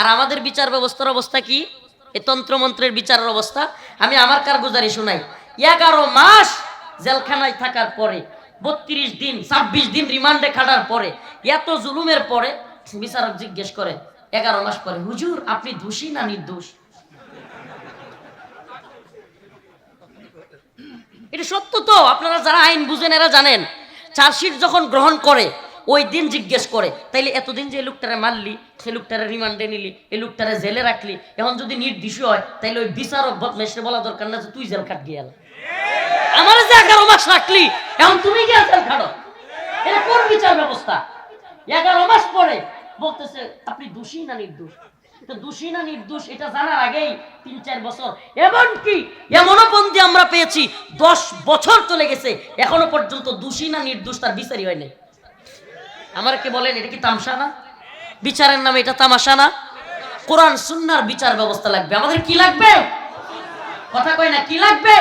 আর আমাদের বিচার ব্যবস্থার অবস্থা কি? এই তন্ত্রমন্ত্রের বিচারের অবস্থা। আমি আমার কারগুজারি শোনাই। এগারো মাস জেলখানায় থাকার পরে, বত্রিশ দিন, ছাব্বিশ দিন রিমান্ডে খাটার পরে, এত জুলুমের পরে বিচারক জিজ্ঞেস করে, এগারো মাস পরে, হুজুর, আপনি দোষী না নির্দোষ? এটা সত্য তো। আপনারা যারা আইন বুঝেন, এরা জানেন। চার্জশিট যখন গ্রহণ করে ওই দিন জিজ্ঞেস করে, তাইলে এতদিন যে লোকটারে মারলি, সে লোকটারে রিমান্ডে নিলি এই লোকটারে জেলে রাখলি, এখন যদি নির্দিষ্ট হয়, তাইলে ওই বিচারক বদমেশে বলা দরকার না যে তুই জেল খাট গিয়ে আমার যে এগারো মাস রাখলি, এখন তুমি গিয়ে জেল খাটো। এটা কোন বিচার ব্যবস্থা? এগারো মাস পরে বলতেছে, আপনি দোষী না নির্দোষ? দোষী না নির্দোষ, এটা জানার আগেই তিন চার বছর। এমনকি এমনও বন্দি আমরা পেয়েছি, দশ বছর চলে গেছে, এখনও পর্যন্ত দোষী না নির্দোষ তার বিচারই হয় নাই। আমার কি বলেন, এটা কি তামসা না বিচারের নামে এটা তামাশা না কোরআন, সুন্নার বিচার ব্যবস্থা লাগবে। আমাদের কি লাগবে? কথা কয় না, কি লাগবে?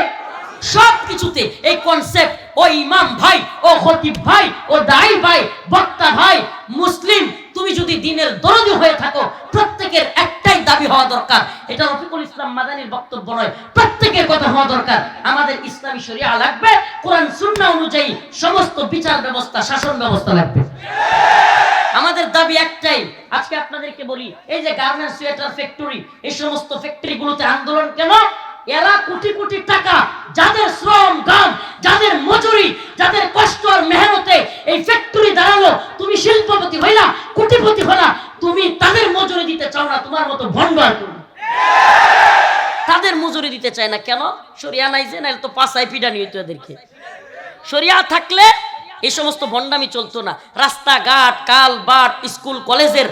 সব কিছুতে এই কনসেপ্ট ও ইমাম ভাই, ও খতিব ভাই, ও দাই ভাই, বক্তা ভাই, মুসলিম, তুমি যদি দিনের দরদি হয়ে থাকো, প্রত্যেকের একটাই দাবি হওয়া দরকার। এটা রফিকুল ইসলাম মাদানির বক্তব্য নয়, প্রত্যেকের কথা হওয়া দরকার। আমাদের ইসলামী শরিয়া লাগবে, কোরআন, সুন্না অনুযায়ী সমস্ত বিচার ব্যবস্থা, শাসন ব্যবস্থা লাগবে। আমাদের দাবি একটাই, আজকে আপনাদেরকে বলি, এই যে গার্মেন্টস সোয়েটার ফ্যাক্টরি এই সমস্ত ফ্যাক্টরিগুলোতে আন্দোলন কেন? এরা কোটি কোটি টাকা, যাদের শ্রম গাম যাদের মজুরি, যাদের কষ্ট আর মেহনতে এই ফ্যাক্টরি দাঁড়াল, তুমি শিল্পপতি হইলা, কোটিপতি হলা, তুমি তাদের মজুরি দিতে চাও না, তোমার মতো ভণ্ড আর কেউ তাদের মজুরি দিতে চায় না কেন? সরিয়া নাই যে নাহলে তো পাঁচাই পিডানি হইতো এদেরকে। সরিয়া থাকলে এই সমস্ত ভণ্ডামি চলতো না। রাস্তাঘাট, কাল বাট স্কুল, কলেজের।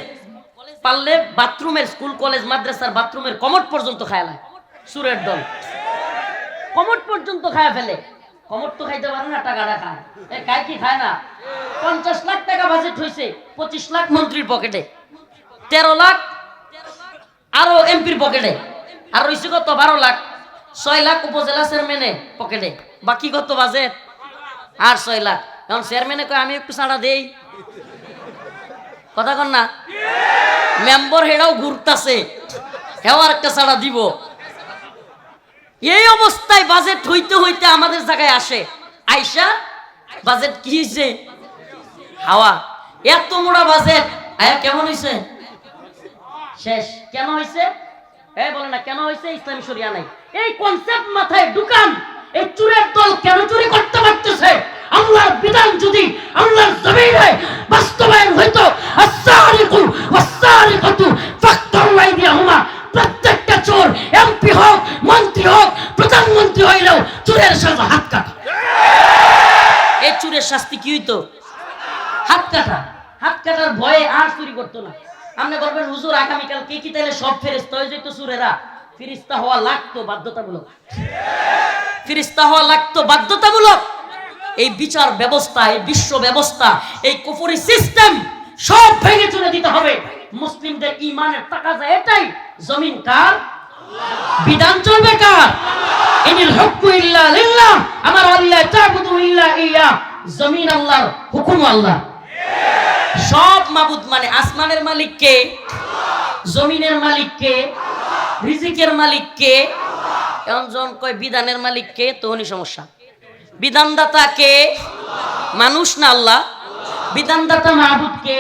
পারলে বাথরুমের, স্কুল, কলেজ, মাদ্রাসার বাথরুমের কমট পর্যন্ত খায় খায়ালায় সুরের দল। কমট পর্যন্ত খায় ফেলে। কমট তো খাইতে পারে না টাকাটা খায়। এ খায় কি খায় না? পঞ্চাশ লাখ টাকা বাজেট হয়েছে পঁচিশ লাখ মন্ত্রীর পকেটে। তেরো লাখ আরও এমপির পকেটে। আর রয়েছে কত? বারো লাখ। ছয় লাখ উপজেলা চেয়ারম্যানে পকেটে। বাকি কত বাজেট আর ছয় লাখ। এখন চেয়ারম্যানে কয় আমি একটু ছাড়া দেই। কথা কন না? মেম্বার হেরাও ঘুরতাছে। হেও আর একটা ছাড়া দিব। এই অবস্থায় বাজেট হইতে হইতে আমাদের জায়গায় আসে। আইসা বাজেট কি হয়েছে হাওয়া। এত মোড়া বাজেট আয়া কেমন হয়েছে শেষ। কেন হয়েছে হ্যাঁ বলে না, কেন হয়েছে ইসলামী শরিয়া নাই। এই কনসেপ্ট মাথায় ঢুকান। এই চুরের দল কেন চুরি করতে পারতেছে? আল্লাহর বিধান যদি আল্লাহর জমিনে বাস্তবায়ন হইতো চুরের শাস্তি কি হইতো? হাত কাটা। হাত কাটার ভয়ে আর চুরি করতো না। আপনি বলবেন, হুজুর, আগামীকাল কে কি তাইলে সব ফেরেস্তা হয়ে যেত সুরেরা ফিরিস্তা হওয়া লাগতো, বাধ্যতামূলক। ফিরিস্তা হওয়া লাগতো, বাধ্যতামূলক। এই বিচার ব্যবস্থা, এই বিশ্ব ব্যবস্থা, এই কুফরি সিস্টেম সব ভেঙে চলে দিতে হবে। মুসলিমদের ইমানের টাকা যায় এটাই। জমিন কার? বিধান চলবে কার? ইনিল হুকমু ইল্লা লিল্লাহ। আমার আল্লাহ তাবুদু ইল্লা ইয়া। জমিন আল্লাহর হুকুম আল্লাহ। সব মাবুদ মানে আসমানের মালিক কে জমিনের মালিক কে রিজিকের মালিক কে যখন কয় বিধানের মালিক কে তখনই সমস্যা। বিধানদাতা কে? মানুষ না আল্লাহ। বিধানদাতা মাহবুদ কে?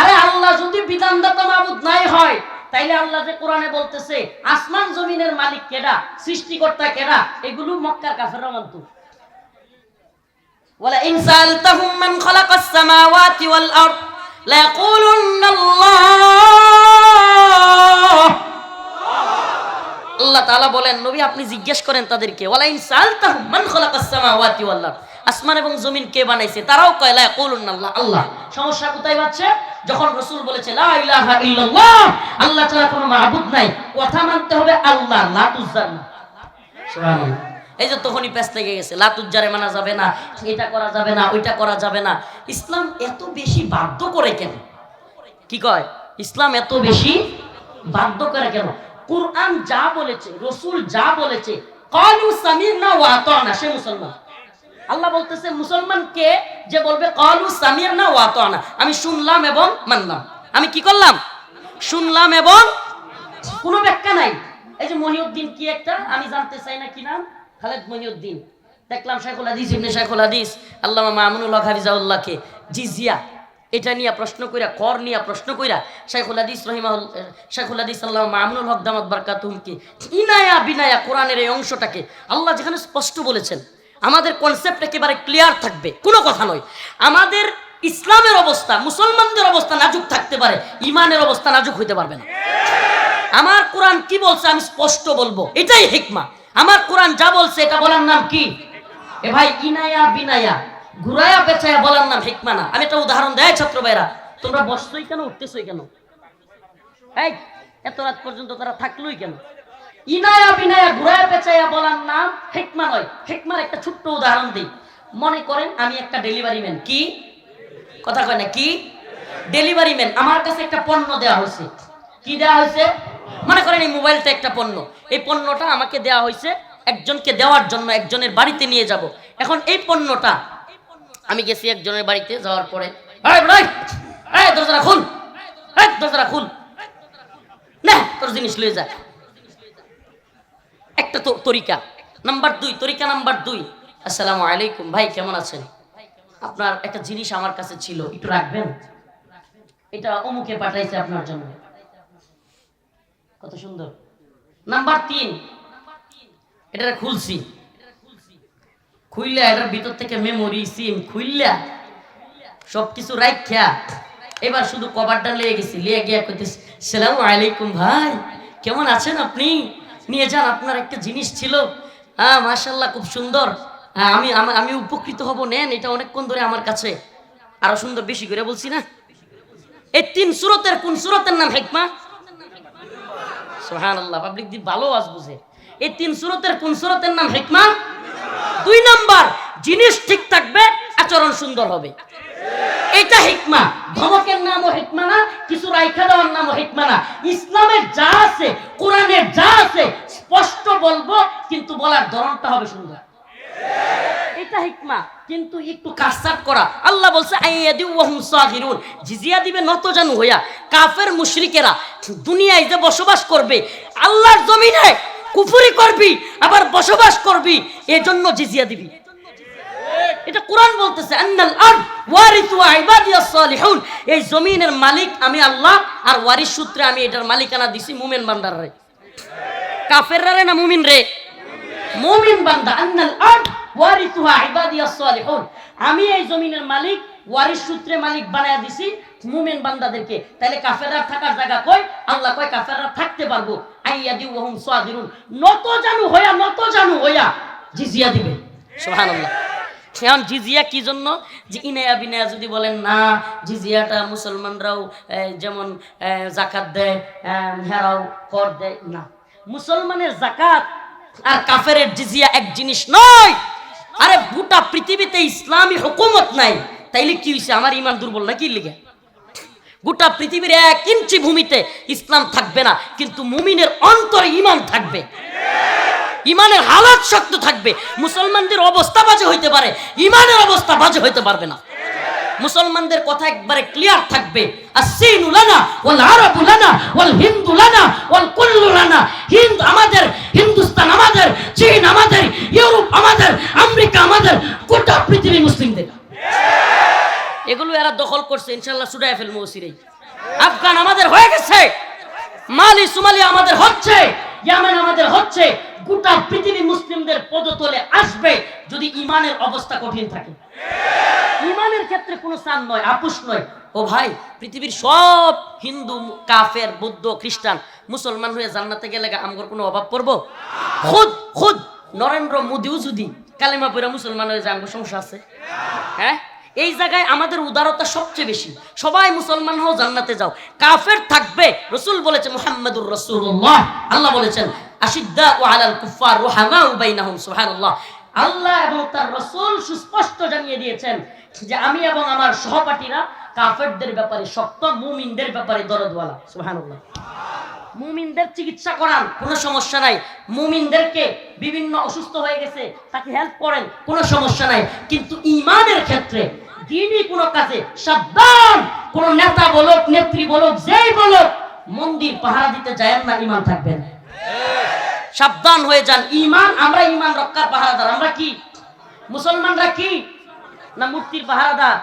আরে আল্লাহ যদি বিধানদাতা মাহবুদ নাই হয়, তাইলে আল্লাহ যে কোরআনে বলতেছে, আসমান জমিনের মালিক কেডা? সৃষ্টিকর্তা কেডা? এগুলো মক্কার কাফেররা মানতো। আল্লাহ বলেন, নবী আপনি জিজ্ঞেস করেন তাদেরকে আসমান এবং জমিন কে বানাইছে? তারাও কয়, লা আল্লাহ আল্লাহ। সমস্যা কোথায় পাচ্ছে? যখন রসুল বলেছে আল্লাহ ছাড়া কোনো নাই। কথা মানতে হবে আল্লাহ লাতুজ্জান এই যে তখনই প্যাস লেগে গেছে, লাতুজ্জারে মানা যাবে না, এটা করা যাবে না, ওইটা করা যাবে না। ইসলাম এত বেশি বাধ্য করে কেন? কি কয়? ইসলাম এত বেশি বাধ্য করে কেন? কোরআন যা বলেছে, রসুল যা বলেছে, কালু সামিরনা ওয়া আতানা, সে মুসলমান। আল্লাহ বলতেছে, মুসলমান কে যে বলবে, কালু সামিরনা ওয়া আতানা? আমি শুনলাম এবং মানলাম। আমি কি করলাম? শুনলাম এবং কোনো ব্যাখ্যা নাই। এই যে মহিউদ্দিন কি একটা, আমি জানতে চাই না কি নাম? খালেদ মহিউদ্দিন। দেখলাম শেখুল হাদিস, ইবনে শেখুল হাদিস। আল্লামা মামুনুল হক হাফিজাউল্লাহকে জিজিয়া, এটা নিয়ে প্রশ্ন কইরা, কর নিয়ে প্রশ্ন কইরা শেখুল হাদিস রহিমাহুল শেখুল হাদিস আল্লাহ মামুনুল হক দামাত বারকাতুমকে ইনায়া বিনায়া কোরআনের এই অংশটাকে আল্লাহ যেখানে স্পষ্ট বলেছেন, আমাদের কনসেপ্ট একেবারে ক্লিয়ার থাকবে, কোনো কথা নয়। আমাদের ইসলামের অবস্থা, মুসলমানদের অবস্থা নাজুক থাকতে পারে, ইমানের অবস্থা নাজুক হইতে পারবে না। আমার কোরআন কি বলছে আমি স্পষ্ট বলব, এটাই হিকমা। আমার কোরআন যা বলছে, এটা বলার নাম কি? এ ভাই, ইনায়া বিনায়া। ঘুরায়া পেছায়া বলার নাম হিকমা না। আমি একটা উদাহরণ দেয় ছাত্র ভাইরা তোমরা বসছই কেন, উঠতেছই কেন? এই, এত রাত পর্যন্ত তারা থাকলোই কেন? ইনায়া বিনায়া, ঘুরায়া পেছায়া বলার নাম হিকমা নয়। হিকমার একটা ছোট্ট উদাহরণ দিই। মনে করেন আমি একটা ডেলিভারি ম্যান। কি? কথা কয় না, কি? Delivery man. আমার কাছে একটা পণ্য দেওয়া হয়েছে। কি দেওয়া হয়েছে? মনে করেন এই মোবাইলটা একটা পণ্য। এই পণ্যটা আমাকে দেওয়া হয়েছে একজনকে দেওয়ার জন্য, একজনের বাড়িতে নিয়ে যাব। এখন এই পণ্যটা আমি গেছি একজনের বাড়িতে যাওয়ার পরে। খুল খুল তোর জিনিস লয়ে যায় একটা তো তরিকা। নাম্বার দুই, তরিকা নাম্বার দুই। আসসালামু আলাইকুম। ভাই, কেমন আছেন? আপনার একটা জিনিস আমার কাছে ছিল, একটু রাখবেন? এটা অমুকে পাঠাইছে আপনার জন্য। কত সুন্দর। নাম্বার তিন। এটা খুলছি। খুললা এটার ভিতর থেকে মেমোরি সিম খুললা সবকিছু রাখা এবার শুধু কভারটা লিয়ে গেছি। লিয়ে গিয়া কইতেছি, সালাম আলাইকুম ভাই, কেমন আছেন আপনি? নিয়ে যান, আপনার একটা জিনিস ছিল। হ্যাঁ মাশাল্লাহ খুব সুন্দর। হ্যাঁ আমি, আমি- আমি উপকৃত হব, নেন, এটা অনেকক্ষণ ধরে আমার কাছে। আরও সুন্দর, বেশি করে বলছি না? এই তিন সুরতের কোন সুরতের নাম, হেকমা? পাবলিক দি ভালো আজ বুঝে। এই তিন সুরতের কোন সুরতের নাম দুই নাম্বার, জিনিস ঠিক থাকবে, আচরণ সুন্দর হবে। এটা হিকমা। ধমকের নামও হিকমা না, কিছু রাইখা দেওয়ার নামও হিকমা না। ইসলামের যা আছে, কোরআনের যা আছে, স্পষ্ট বলব, কিন্তু বলার ধরনটা হবে সুন্দর। এটা হিকমা, কিন্তু একটু কাসাট করা। আল্লাহ বলছে আইয়াদি ওয়াহুম সাগিরুন। জিজিয়া দিবে নত জানু হইয়া। কাফের মুশরিকেরা দুনিয়ায় যে বসবাস করবে, আল্লাহর জমিনে কুফরি করবি, আবার বসবাস করবি, এজন্য জিজিয়া দিবি। এটা কোরআন বলতেছে, আন্নাল আরদ ওয়ারিথু ইবাদিয়াস সালিহুন। এই জমিনের মালিক আমি আল্লাহ, আর ওয়ারিস সূত্রে আমি এটার মালিকানা দিছি মুমিন বান্দারে কাফেররা রে না মুমিন রে? মুমিন বান্দা, আন্নাল আরদ ওয়ারিথুহা ইবাদিয়াস সালিহুন। আমি এই জমিনের মালিক, ওয়ারিস সূত্রে মালিক বানায়া দিছি মুমিন বান্দাদেরকে। তাহলে কাফেররা থাকার জায়গা কই? আল্লাহ কয়, কাফেররা থাকতে পারব। আইয়াদি ওয়াহুম সাদিরুন নত জানু হইয়া, নত জানু হইয়া জিজিয়া দিবে। সুবহানাল্লাহ। এখন জিজিয়া কি জন্য? যে ইনায়া বিনায়া যদি বলেন, না, জিজিয়াটা মুসলমানরাও যেমন জাকাত দেয় হেরাও, কর দেয়। না। মুসলমানের জাকাত আর কাফের জিজিয়া এক জিনিস নয়। আরে গোটা পৃথিবীতে ইসলামী হুকুমত নাই। তাইলে কি হয়েছে আমার ইমান দুর্বল না কি লিগে? গোটা পৃথিবীর এক ইঞ্চি ভূমিতে ইসলাম থাকবে না, কিন্তু মুমিনের অন্তরে ইমান থাকবে। ইমানের হালাত শক্ত থাকবে। মুসলমানদের অবস্থা বাজে হইতে পারে ইমানের অবস্থা বাজে হইতে পারবে না। মুসলমানদের কথা একবারে ক্লিয়ার থাকবে। আসিনু লানা, ওয়াল আরাবু লানা, ওয়াল হিন্দু লানা, ওয়াল কুল্লু লানা। হিন্দ আমাদের, হিন্দুস্তান আমাদের, চীন আমাদের, ইউরোপ আমাদের, আমেরিকা আমাদের, গোটা পৃথিবী মুসলিমদের এগুলো এরা দখল করছে ইনশাল্লাহ সুডায় ফেলব ওসিরেই আফগান আমাদের হয়ে গেছে, মালি, সুমালি আমাদের হচ্ছে। ইয়ামেন আমাদের হচ্ছে গোটা পৃথিবী মুসলিমদের পদতলে আসবে যদি ইমানের অবস্থা কঠিন থাকে। ইমানের ক্ষেত্রে কোনো স্থান নয় আপুস নয়। ও ভাই, পৃথিবীর সব হিন্দু, কাফের, বৌদ্ধ, খ্রিস্টান মুসলমান হয়ে জান্নাতে গেলে আমগর কোনো অভাব পড়ব? খুদ খুদ, নরেন্দ্র মোদিও যদি কালেমা পড়া মুসলমান হয়ে যায় আমগর সমস্যা আছে। হ্যাঁ? এই জায়গায় আমাদের উদারতা সবচেয়ে বেশি। সবাই মুসলমান হও, জান্নাতে যাও। কাফের থাকবে, রসুল বলেছে মুহাম্মাদুর রাসূলুল্লাহ। আল্লাহ বলেছেন আশিদ্দা ও আলাল কুফার রুহামা বাইনাহুম সুবহানাল্লাহ। আল্লাহ এবং তার রসুল সুস্পষ্ট জানিয়ে দিয়েছেন যে আমি এবং আমার সহপাঠীরা কাফেরদের ব্যাপারে শক্ত, মুমিনদের ব্যাপারে দরদওয়ালা, সুবহানাল্লাহ। মুমিনদের চিকিৎসা করান, কোনো সমস্যা নাই। মুমিনদেরকে বিভিন্ন অসুস্থ হয়ে গেছে, তাকে হেল্প করেন, কোনো সমস্যা নাই। কিন্তু ইমানের ক্ষেত্রে দিনই কোনো কাজে সাবধান, কোন নেতা বলুক, নেত্রী বলুক, যেই বলুক, মন্দির পাহারা দিতে যায় না ইমান থাকবেন। সাবধান হয়ে যান। ইমান আমরা ইমান রক্ষার পাহারাদার। আমরা কি? মুসলমানরা কি? না মূর্তির পাহারাদার?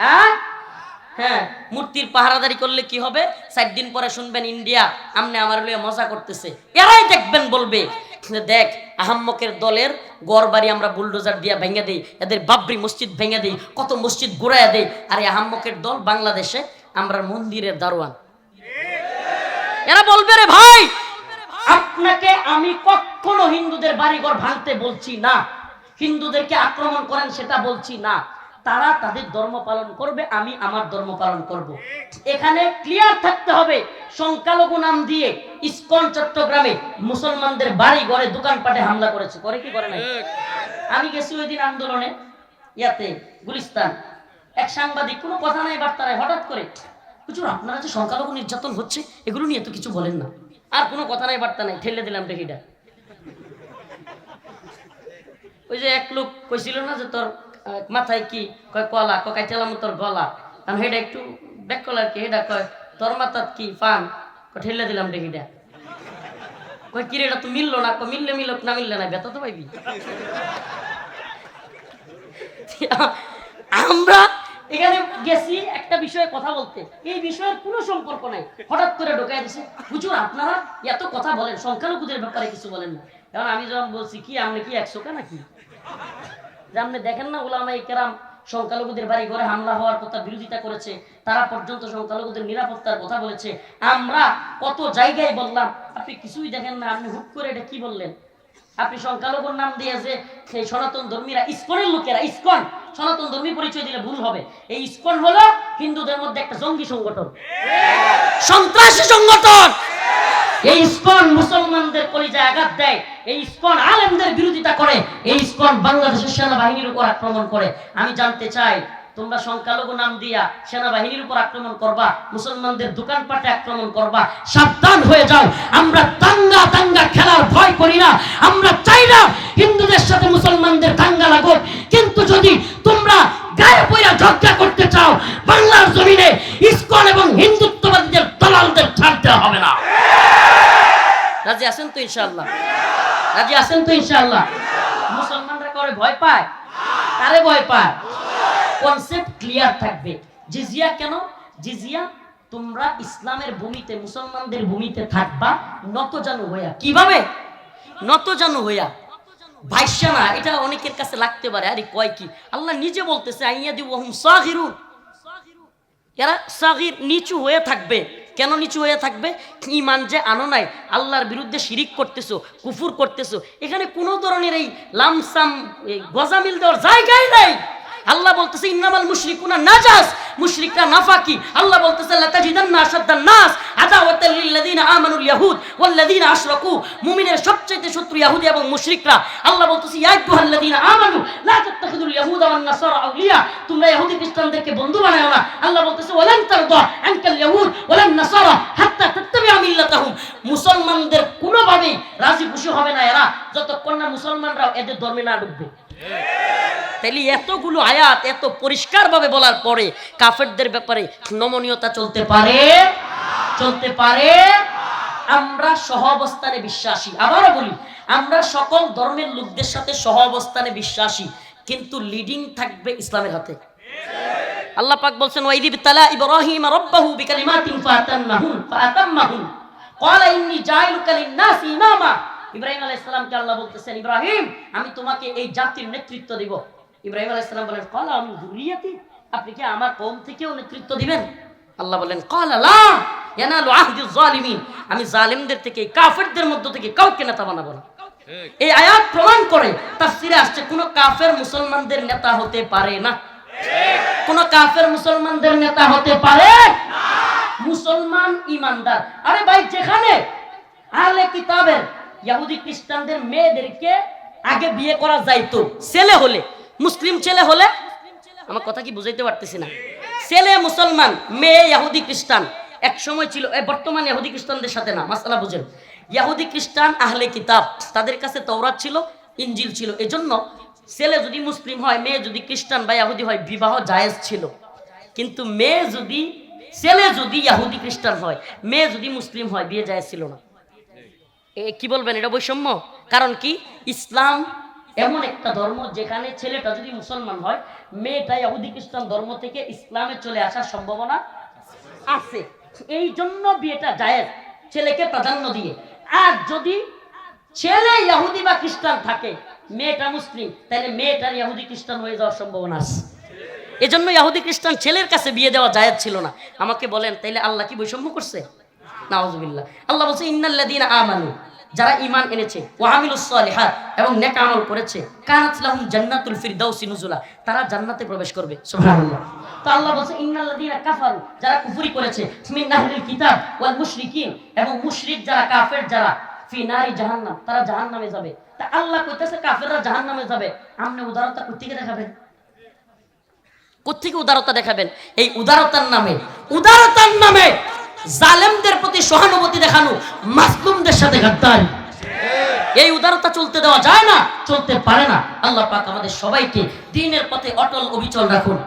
হ্যাঁ? হ্যাঁ মূর্তির পাহারাদারি করলে কি হবে? চার দিন পরে শুনবেন, ইন্ডিয়া আমনে আমার লইয়া মজা করতেছে। এরাই দেখবেন বলবে দেখ, আহাম্মকের দলের গড় বাড়ি আমরা বুলডোজার দিয়া ভেঙে দেই, এদের বাবরি মসজিদ ভেঙে দেই, কত মসজিদ ঘুরাইয়া দেই। আর এই আহাম্মকের দল বাংলাদেশে আমরা মন্দিরের দারোয়ান। এরা বলবে রে ভাই, আপনাকে আমি কখনো হিন্দুদের বাড়িঘর ভাঙতে বলছি না। হিন্দুদেরকে আক্রমণ করেন সেটা বলছি না। তারা তাদের ধর্ম পালন করবে, আমি আমার ধর্ম পালন করব। এখানে ক্লিয়ার থাকতে হবে, সংখ্যালঘু নাম দিয়ে ইসকন, চট্টগ্রামে মুসলমানদের বাড়ি, ঘরে, দোকানপাটে হামলা করেছে। করে কি করে নাই? আমি গেছি ওই দিন আন্দোলনে, ইয়াতে, গুলিস্তান। এক সাংবাদিক, কোনো কথা নাই বার্তা নাই, হঠাৎ করে, হুজুর, আপনারা যে সংখ্যালঘু নির্যাতন হচ্ছে, এগুলো নিয়ে তো কিছু বলেন না। আর কোনো কথা নাই বার্তা নাই, ঠেলে দিলাম রেহিটা ওই যে এক লোক কইছিল না যে তোর মাথায় কি? কয়, কলা। কয় চালাম তোর গলা। কারণ হেটা একটু ব্যাক কলার কি? হেটা কয়, তোর মাথাত কি? ফান? কয়, ঠেলে দিলাম রেহিটা কয়, কিরে, এটা তো মিললো না? কয়, মিললে মিলক, না মিললে না বেতা তো পাইবি। আমরা এখানে গেছি একটা বিষয়ে কথা বলতে। এই বিষয়ের কোনো সম্পর্ক নাই। হঠাৎ করে ঢোকায় দিছে, হুজুর, আপনারা এত কথা বলেন, সংখ্যালঘুদের ব্যাপারে কিছু বলেন না। কারণ আমি যখন বলছি, কি আপনি কি একশো কা নাকি? যে আপনি দেখেন না ওলামা কেরাম সংখ্যালঘুদের বাড়ি ঘরে হামলা হওয়ার কথা বিরোধিতা করেছে, তারা পর্যন্ত সংখ্যালঘুদের নিরাপত্তার কথা বলেছে। আমরা কত জায়গায় বললাম, আপনি কিছুই দেখেন না, আপনি হুট করে এটা কি বললেন? আপনি সংখ্যালঘুর নাম দিয়ে যে সেই সনাতন ধর্মীরা, ইস্কনের লোকেরা, ইস্কন, সনাতন ধর্মী পরিচয় দিলে ভুল হবে। এই ইস্কন হলো হিন্দুদের মধ্যে একটা জঙ্গি সংগঠন। সন্ত্রাসী সংগঠন। এই ইস্কন মুসলমানদের কলিজায় আঘাত দেয়, এই ইস্কন আলেমদের বিরোধিতা করে, এই ইস্কন বাংলাদেশের সেনাবাহিনীর উপর আক্রমণ করে। আমি জানতে চাই, তোমরা সংখ্যালঘু নাম দিয়া সেনাবাহিনীর উপর আক্রমণ করবা, মুসলমানদের দোকানপাটে আক্রমণ করবা, সাবধান হয়ে যাও। আমরা দাঙ্গা দাঙ্গা খেলার ভয় করি না। আমরা চাই না হিন্দুদের সাথে মুসলমানদের দাঙ্গা লাগুক। কিন্তু যদি তোমরা গায়ে ঝগড়া করতে চাও, বাংলার জমিনে ইস্কন এবং হিন্দুত্ববাদীদের হবে না। রাজি আছেন তো রাজি আছেন তো মুসলমানরা করে ভয় পায়? কারে ভয় পায়? কনসেপ্ট ক্লিয়ার থাকবে। জিজিয়া কেন? জিজিয়া, তোমরা ইসলামের ভূমিতে, মুসলমানদের ভূমিতে থাকবা, নত জানু হইয়া। কীভাবে? নত জানু হইয়া। ভাইসা না, এটা অনেকের কাছে লাগতে পারে। আরে কয় কি? আল্লাহ নিজে বলতেছে, আইয়া দিব হুম এরা সাগির নিচু হয়ে থাকবে। কেন নিচু হয়ে থাকবে? ইমান যে আনো নাই, আল্লাহর বিরুদ্ধে শিরিক করতেছো, কুফুর করতেছো, এখানে কোনো ধরনের এই লামসাম গজামিল দেওয়ার জায়গায় নাই। আল্লাহ বলতেছে, ইন্নামাল মুশরিকুনা নাজাস। মুশরিকরা নাফাকি। আল্লাহ বলতেছে, লাতাজিদান্না আশাদ্দান নাস আদাওয়াতাল লিল্লাযিনা আমানুল ইয়াহুদ ওয়াল্লাযিনা আশরাকু। মুমিনের সবচেয়ে শত্রু ইহুদি এবং মুশরিকরা। আল্লাহ বলতেছে, ইয়া আইয়ুহাল্লাযিনা আমানু, লা তাত্তাখিদুল ইয়াহুদা ওয়ান নাসারা আউলিয়া। তোমরা ইহুদি খ্রিস্টানদেরকে বন্ধু বানাও না। আল্লাহ বলতেছে, ওয়ালান তারদা আনকাল ইয়াহুদ ওয়ালান নাসারা হাত্তা তাত্তাবিআ মিল্লাতাহুম। মুসলমানদের কোনোভাবেই রাজি খুশি হবে না এরা। যতক্ষণ না মুসলমানরাও এদের ধর্মে না ঢুকবে। তাইলে এতগুলো আয়াত এত পরিষ্কারভাবে বলার পরে কাফেরদের ব্যাপারে নমনীয়তা চলতে পারে? চলতে পারে? আমরা সহ অবস্থানে বিশ্বাসী। আবারও বলি, আমরা সকল ধর্মের লোকদের সাথে সহ অবস্থানে বিশ্বাসী, কিন্তু লিডিং থাকবে ইসলামের হাতে। আল্লাহ পাক বলছেন ওয়াইদি তালা ইব্রাহিম রাব্বাহু বিকালিমাতিন ফাতান্নাহুন ফাতাম্মাহুন ক্বালা ইন্নী জাইলুকা লিন-নাসি ইমামা। ইব্রাহিম আলাইহিস সালামকে আল্লাহ বলতেছেন ইব্রাহিম আমি তোমাকে এই জাতির নেতৃত্ব দিব। ইব্রাহিম আলাইহিস সালাম বলেন ক্বালা আমি যুরিয়াতি আপনি কি আমার কওম থেকেও নেতৃত্ব দিবেন? আল্লাহ বলেন ক্বালা লা ইয়ানালু আহদিজ আমি জালিমদের থেকে কাফেরদের মধ্য থেকে কাউকে নেতা বানাবো না। এই আয়াত প্রমাণ করে তাফসিরে আসছে কোন কাফের মুসলমানদের নেতা হতে পারে না। কোন কাফের মুসলমানদের নেতা হতে পারে মুসলমান ইমানদার। আরে ভাই যেখানে আহলে কিতাবের ইহুদি খ্রিস্টানদের মেয়েদেরকে আগে বিয়ে করা যাইতো। ছেলে হলে, মুসলিম ছেলে হলে, আমার কথা কি বুঝাইতে পারতেছি না? ছেলে মুসলমান, মেয়ে ইহুদি খ্রিস্টান, এক সময় ছিল, এ বর্তমান ইহুদি খ্রিস্টানদের সাথে না, মাসালা বুঝেন। ইহুদি খ্রিস্টান আহলে কিতাব, তাদের কাছে তওরাত ছিল ইঞ্জিল ছিল। এজন্য ছেলে যদি মুসলিম হয়, মেয়ে যদি খ্রিস্টান বা ইহুদি হয়, বিবাহ জায়েজ ছিল। কিন্তু মেয়ে যদি, ছেলে যদি ইয়াহুদি খ্রিস্টান হয়, মেয়ে যদি মুসলিম হয়, বিয়ে যায় ছিল না। কি বলবেন? এটা বৈষম্য? কারণ কি? ইসলাম এমন একটা ধর্ম যেখানে ছেলেটা যদি মুসলমান হয়, মেয়েটা ইহুদি খ্রিস্টান ধর্ম থেকে ইসলামে চলে আসার সম্ভাবনা আছে। এই জন্য বিয়েটা জায়েজ, ছেলেকে প্রাধান্য দিয়ে। আর যদি ছেলে ইহুদি বা খ্রিস্টান থাকে, মেয়েটা মুসলিম, তাহলে মেয়েটার ইহুদি খ্রিস্টান হয়ে যাওয়ার সম্ভাবনা আছে। এজন্য ইহুদি খ্রিস্টান ছেলের কাছে বিয়ে দেওয়া জায়েজ ছিল না। আমাকে বলেন, তাইলে আল্লাহ কি বৈষম্য করছে? নাউজুবিল্লাহ। আল্লাহ বলছে, ইন্নাল্লাযীনা আমানু। যারা ঈমান এনেছে ওয়া আমিলুস সালিহাত এবং নেক আমল করেছে, কানাত জান্নাতুল ফিরদাউসি নুজুলা, তারা জান্নাতে প্রবেশ করবে। সুবহানাল্লাহ। তো আল্লাহ বলছে, ইন্নাল্লাযীনা কাফারু যারা কুফরি করেছে, মিন আহলিল কিতাব ওয়াল মুশরিকিন এবং মুশরিক যারা, কাফের যারা, ফি নারি জাহান্নাম, তারা জাহান্নামে যাবে। তা আল্লাহ কইতেছে, কাফেররা জাহান্নামে যাবে। আপনি উদারতা কোত্থেকে দেখাবেন? কোথেকে উদারতা দেখাবেন? এই উদারতার নামে। উদারতার নামে! জালেমদের প্রতি সহানুভূতি দেখানো মাসলুমদের সাথে গাদ্দারি। এই উদারতা চলতে দেওয়া যায় না, চলতে পারে না। আল্লাহ পাক আমাদের সবাইকে দিনের পথে অটল অবিচল রাখুন।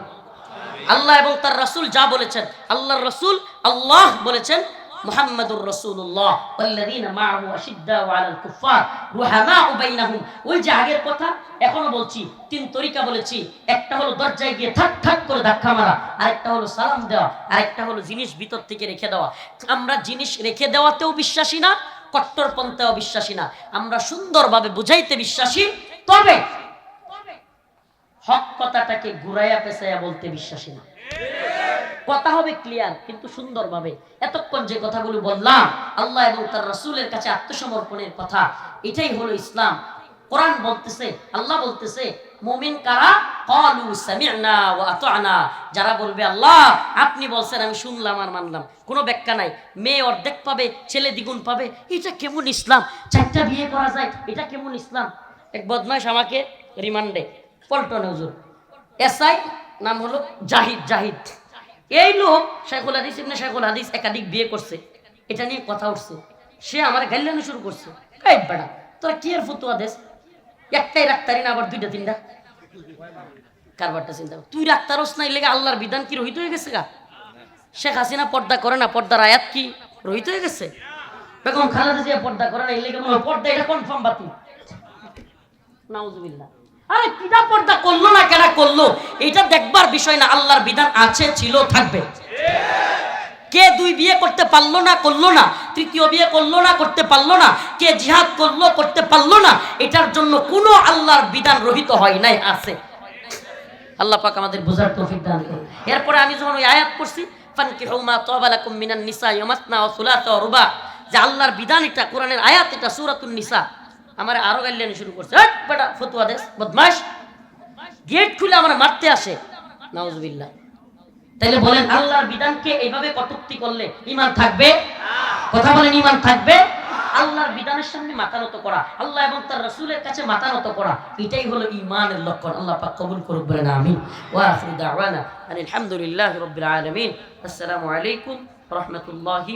আল্লাহ এবং তার রাসূল যা বলেছেন, আল্লাহর রাসূল আল্লাহ বলেছেন মুহাম্মাদুর রাসূলুল্লাহ, ওয়াল্লাযীনা মাআহু আশিদ্দাউ আলাল কুফফার, রুহামাউ বাইনাহুম। ওই যে আগের এখনও বলছি, তিন তরিকা বলেছি। একটা হলো দরজায় গিয়ে ঠাক ঠাক করে ধাক্কা মারা, আরেকটা হলো সালাম দেওয়া, আরেকটা হলো জিনিস ভিতর থেকে রেখে দেওয়া। আমরা জিনিস রেখে দেওয়াতেও বিশ্বাসী না, কট্টরপন্থাও বিশ্বাসী না। আমরা সুন্দরভাবে বুঝাইতে বিশ্বাসী, তবে হক কথাটাকে ঘুরাইয়া পেঁচাইয়া বলতে বিশ্বাসী না। কথা হবে ক্লিয়ার কিন্তু সুন্দরভাবে। এতক্ষণ যে কথাগুলো বললাম, আল্লাহ এবং তার রাসূলের কাছে আত্মসমর্পণের কথা, এটাই হলো ইসলাম। কোরআন বলতেছে, আল্লাহ বলতেছে, মুমিন কারা? ক্বালু সামি'না ওয়া আতা'না। যারা বলবে, আল্লাহ, আপনি বলছেন, আমি শুনলাম আর মানলাম। কোনো ব্যাখ্যা নাই। মেয়ে অর্ধেক পাবে, ছেলে দ্বিগুণ পাবে। এটা কেমন ইসলাম? চারটা বিয়ে করা যায়, এটা কেমন ইসলাম? এক বদমাইশ আমাকে রিমান্ডে। পল্টন হুজুর। এসআই, নাম হলো জাহিদ জাহিদ। এই লোক শেখুল হাদিস, ইবনে শেখুল হাদিস একাধিক বিয়ে করছে। এটা নিয়ে কথা উঠছে। সে আমার গাইলানো শুরু করছে। এই বেড়া, তোরা কি এর ফতুয়া দেশ একটাই রাখতারি না, আবার দুইটা, তিনটা? কারবারটা চিন্তা কর। তুই রাখতারস না লেগে আল্লাহর বিধান কি, রহিত হয়ে গেছে গা? শেখ হাসিনা পর্দা করে না, পর্দার আয়াত কি, রহিত হয়ে গেছে? বেগম খালেদা জিয়া পর্দা করে না, এই লেগে পর্দা এটা কনফার্ম বাতিল। নাউজুবিল্লাহ। আরে কিটা পর্দা করল না কেন করল? এটা দেখবার বিষয় না, আল্লাহর বিধান আছে, ছিল, থাকবে। কে দুই বিয়ে করতে পারল না, করল না? তৃতীয় বিয়ে করল না, করতে পারল না? কে জিহাদ করল, করতে পারল না? এটার জন্য কোনো আল্লাহর বিধান রহিত হয় নাই, আছে। আল্লাহ পাক আমাদের বোঝার তৌফিক দান করুন। এরপরে আমি যখন ওই আয়াত পড়ছি, ফানকিহু মা তাবা লাকুম মিনান নিসা ইয়ামাতনা ওয়া সুলাতা ওয়া রুবা, যে আল্লাহর বিধান এটা, কোরআনের আয়াত এটা, সূরাতুন নিসা। আমার আরও গাইলেন শুরু করছে। হট বেটা, ফতোয়া দেশ, বদমাশ। গেট খুলে আমার মারতে আসে। নাউজুবিল্লাহ। তাইলে বলেন, আল্লাহর বিধানকে এইভাবে কটূক্তি করলে ইমান থাকবে? কথা বলেন ইমান থাকবে? আল্লাহর বিধানের সামনে মাথা নত করা, আল্লাহ এবং তার রাসূলের কাছে মাথা নত করা, এটাই হলো ঈমানের লক্ষণ। আল্লাহ পাক কবুল করুক, বলেন, আমিন। ওয়া আখিরু দাওয়ানা আসসালামু আলাইকুম রাহমাতুল্লাহি